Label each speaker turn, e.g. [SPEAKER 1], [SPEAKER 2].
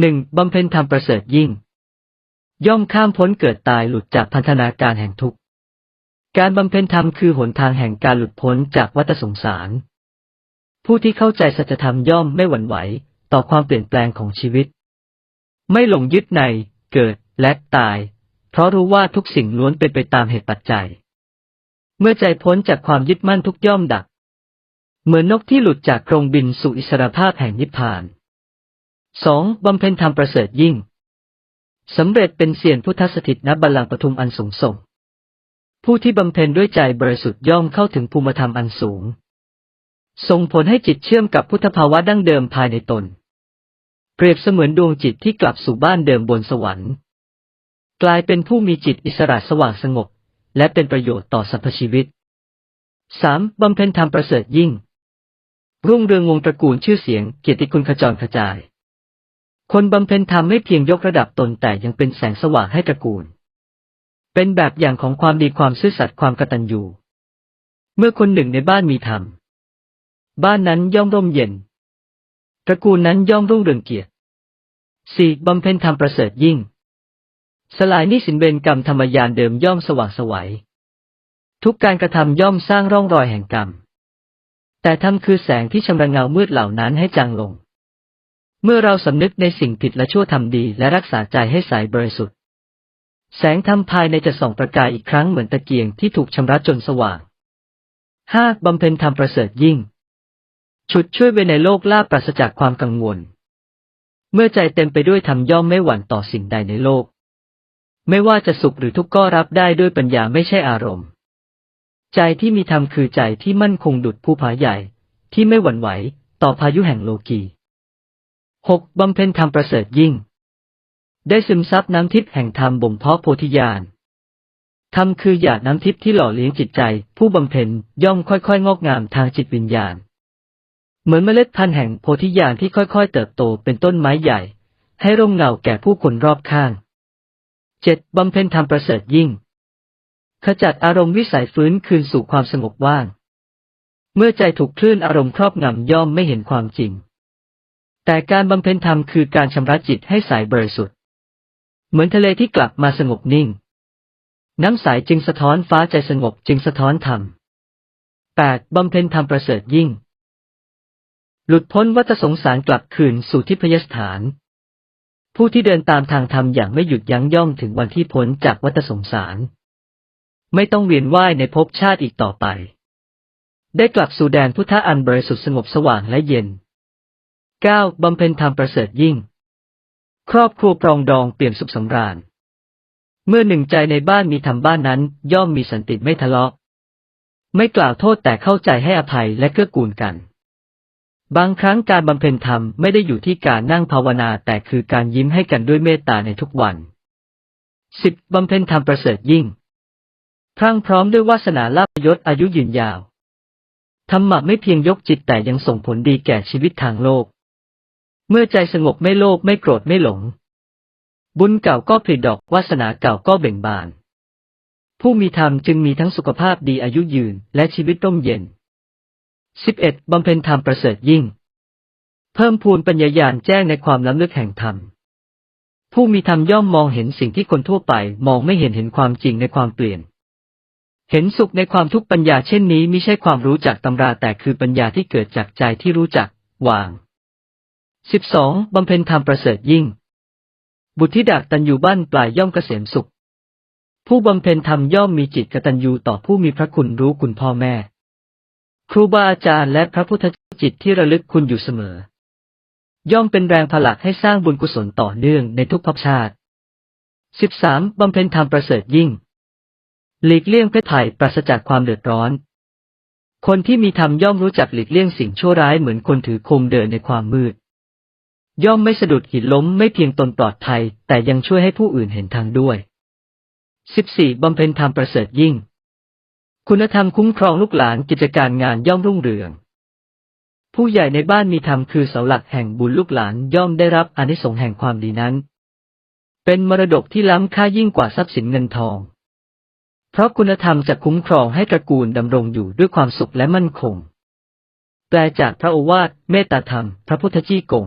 [SPEAKER 1] หนึ่งบำเพ็ญธรรมประเสริฐยิ่ง ย่อมข้ามพ้นเกิดตายหลุดจากพันธนาการแห่งทุกข์ การบำเพ็ญธรรมคือหนทางแห่งการหลุดพ้นจากวัฏสงสาร ผู้ที่เข้าใจสัจธรรมย่อมไม่หวั่นไหว ต่อความเปลี่ยนแปลงของชีวิต ไม่หลงยึดใน เกิดและตาย เพราะรู้ว่าทุกสิ่งล้วนเป็นไปตามเหตุปัจจัย เมื่อใจพ้นจากความยึดมั่นทุกย่อมดับ เหมือนนกที่หลุดจากกรงบินสู่อิสรภาพแห่งนิพพาน สองบำเพ็ญธรรมประเสริฐยิ่ง สำเร็จเป็นเสียนพุทธสถิตณบัลลังก์ปทุมอันสูงส่ง ผู้ที่บำเพ็ญด้วยใจบริสุทธิ์ย่อมเข้าถึงภูมิธรรมอันสูง ส่งผลให้จิตเชื่อมกับพุทธภาวะดั้งเดิมภายในตน เปรียบเสมือนดวงจิตที่กลับสู่บ้านเดิมบนสวรรค์ กลายเป็นผู้มีจิตอิสระสว่างสงบ และเป็นประโยชน์ต่อสรรพชีวิตสามบำเพ็ญธรรมประเสริฐยิ่ง รุ่งเรืองวงตระกูลชื่อเสียงเกียรติคุณขจรกระจาย คนบำเพ็ญธรรมไม่เพียงยกระดับตนแต่ยังเป็นแสงสว่างให้ตระกูล เป็นแบบอย่างของความดีความซื่อสัตย์ความกตัญญู เมื่อคนหนึ่งในบ้านมีธรรม บ้านนั้นย่อมร่มเย็น ตระกูลนั้นย่อมรุ่งเรืองเกียรติสี่บำเพ็ญธรรมประเสริฐยิ่ง สลายนิสินเบนกรรมธรรมยานเดิมย่อมสว่างสวัย ทุกการกระทำย่อมสร้างร่องรอยแห่งกรรม แต่ธรรมคือแสงที่ชำระเงามืดเหล่านั้นให้จางลง เมื่อเราสำนึกในสิ่งผิดและชั่วทำดีและรักษาใจให้ใสบริสุทธิ์ แสงธรรมภายในจะส่องประกายอีกครั้งเหมือนตะเกียงที่ถูกชำระจนสว่างห้าบำเพ็ญธรรมประเสริฐยิ่งฉุดช่วยไว้ในโลกลาบปราศจากความกังวล เมื่อใจเต็มไปด้วยธรรมย่อมไม่หวั่นต่อสิ่งใดในโลก ไม่ว่าจะสุขหรือทุกข์ก็รับได้ด้วยปัญญาไม่ใช่อารมณ์ ใจที่มีธรรมคือใจที่มั่นคงดุจภูผาใหญ่ ที่ไม่หวั่นไหว ต่อพายุแห่งโลกี หกบำเพ็ญธรรมประเสริฐยิ่ง ได้ซึมซับน้ำทิพย์แห่งธรรมบ่มเพาะโพธิญาณธรรมคือหยาดน้ำทิพย์ที่หล่อเลี้ยงจิตใจ ผู้บำเพ็ญย่อมค่อยๆ งอกงามทางจิตวิญญาณ เหมือนเมล็ดพันธุ์แห่งโพธิญาณที่ค่อยๆ เติบโตเป็นต้นไม้ใหญ่ ให้ร่มเงาแก่ผู้คนรอบข้างเจ็ดบำเพ็ญธรรมประเสริฐยิ่ง ขจัดอารมณ์วิสัยฟื้นคืนสู่ความสงบว่าง เมื่อใจถูกคลื่นอารมณ์ครอบงำย่อมไม่เห็นความจริง แต่การบำเพ็ญธรรมคือการชำระจิตให้ใสบริสุทธิ์ เหมือนทะเลที่กลับมาสงบนิ่ง น้ำใสจึงสะท้อนฟ้าใจสงบจึงสะท้อนธรรม 8. บำเพ็ญธรรมประเสริฐยิ่ง หลุดพ้นวัฏสงสารกลับคืนสู่ทิพยสถาน ผู้ที่เดินตามทางธรรมอย่างไม่หยุดยั้งย่อมถึงวันที่พ้นจากวัฏสงสาร ไม่ต้องเวียนว่ายในภพชาติอีกต่อไป ได้กลับสู่แดนพุทธอันบริสุทธิ์สงบสว่างและเย็น 9. บำเพ็ญธรรมประเสริฐยิ่ง ครอบครัวปรองดองเปี่ยมสุขสำราญ เมื่อหนึ่งใจในบ้านมีธรรมบ้านนั้น ย่อมมีสันติไม่ทะเลาะ ไม่กล่าวโทษแต่เข้าใจให้อภัยและเกื้อกูลกัน บางครั้งการบำเพ็ญธรรมไม่ได้อยู่ที่การนั่งภาวนาแต่คือการยิ้มให้กันด้วยเมตตาในทุกวัน 10. บำเพ็ญธรรมประเสริฐยิ่ง พรั่งพร้อมด้วยวาสนาลาภยศอายุยืนยาว ธรรมะไม่เพียงยกจิตแต่ยังส่งผลดีแก่ชีวิตทางโลก เมื่อใจสงบไม่โลภไม่โกรธไม่หลง บุญเก่าก็ผลิดอกวาสนาเก่าก็เบ่งบาน ผู้มีธรรมจึงมีทั้งสุขภาพดีอายุยืนและชีวิตร่มเย็น 11. บำเพ็ญธรรมประเสริฐยิ่ง เพิ่มพูนปัญญายาณแจ้งในความล้ำลึกแห่งธรรม ผู้มีธรรมย่อมมองเห็นสิ่งที่คนทั่วไปมองไม่เห็นเห็นความจริงในความเปลี่ยน เห็นสุขในความทุกข์ปัญญาเช่นนี้ไม่ใช่ความรู้จากตำราแต่คือปัญญาที่เกิดจากใจที่รู้จัก วาง 12. บำเพ็ญธรรมประเสริฐยิ่ง บุตรธิดาตันยูบ้านปลายย่อมเกษมสุข ผู้บำเพ็ญธรรมย่อมมีจิตกตัญญูต่อผู้มีพระคุณรู้คุณพ่อแม่ ครูบาอาจารย์และพระพุทธจิตที่ระลึกคุณอยู่เสมอ ย่อมเป็นแรงผลักให้สร้างบุญกุศลต่อเนื่องในทุกภพชาติ 13. บำเพ็ญธรรมประเสริฐยิ่ง หลีกเลี่ยงเพศภัยปราศจากความเดือดร้อน คนที่มีธรรมย่อมรู้จักหลีกเลี่ยงสิ่งชั่วร้ายเหมือนคนถือคมเดินในความมืด ย่อมไม่สะดุดหินล้มไม่เพียงตนปลอดภัย แต่ยังช่วยให้ผู้อื่นเห็นทางด้วย 14. บำเพ็ญธรรมประเสริฐยิ่ง คุณธรรมคุ้มครองลูกหลานกิจการงานย่อมรุ่งเรือง ผู้ใหญ่ในบ้านมีธรรมคือเสาหลักแห่งบุญลูกหลานย่อมได้รับอนิสงส์แห่งความดีนั้น เป็นมรดกที่ล้ำค่ายิ่งกว่าทรัพย์สินเงินทอง เพราะคุณธรรมจะคุ้มครองให้ตระกูลดำรงอยู่ด้วยความสุขและมั่นคง แปลจากพระโอวาทเมตตาธรรม พระพุทธจี้กง